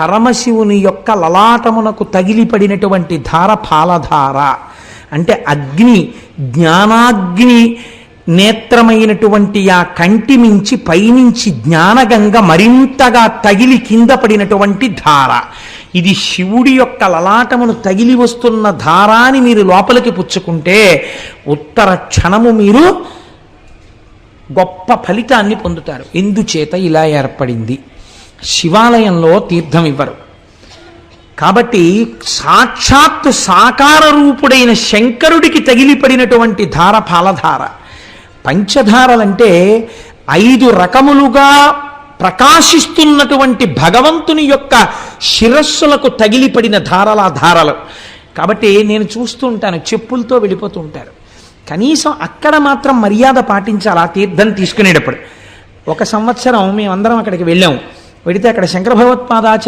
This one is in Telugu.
పరమశివుని యొక్క లలాటమునకు తగిలిపడినటువంటి ధార పాలధార అంటే అగ్ని జ్ఞానాగ్ని నేత్రమైనటువంటి ఆ కంటి మించి పైనుంచి జ్ఞానగంగ మరింతగా తగిలి కింద పడినటువంటి ధార. ఇది శివుడి యొక్క లలాటమును తగిలి వస్తున్న ధారాని మీరు లోపలికి పుచ్చుకుంటే ఉత్తర క్షణము మీరు గొప్ప ఫలితాన్ని పొందుతారు. ఎందుచేత ఇలా ఏర్పడింది? శివాలయంలో తీర్థం ఇవ్వరు. కాబట్టి సాక్షాత్తు సాకార రూపుడైన శంకరుడికి తగిలిపడినటువంటి ధార పాలధార. పంచధారలంటే ఐదు రకములుగా ప్రకాశిస్తున్నటువంటి భగవంతుని యొక్క శిరస్సులకు తగిలిపడిన ధారల ధారలు. కాబట్టి నేను చూస్తూ ఉంటాను చెప్పులతో వెళ్ళిపోతూ ఉంటారు. కనీసం అక్కడ మాత్రం మర్యాద పాటించాలి ఆ తీర్థం తీసుకునేటప్పుడు. ఒక సంవత్సరం మేమందరం అక్కడికి వెళ్ళాం. వెడితే అక్కడ శంకర భగవత్పాదాచార్య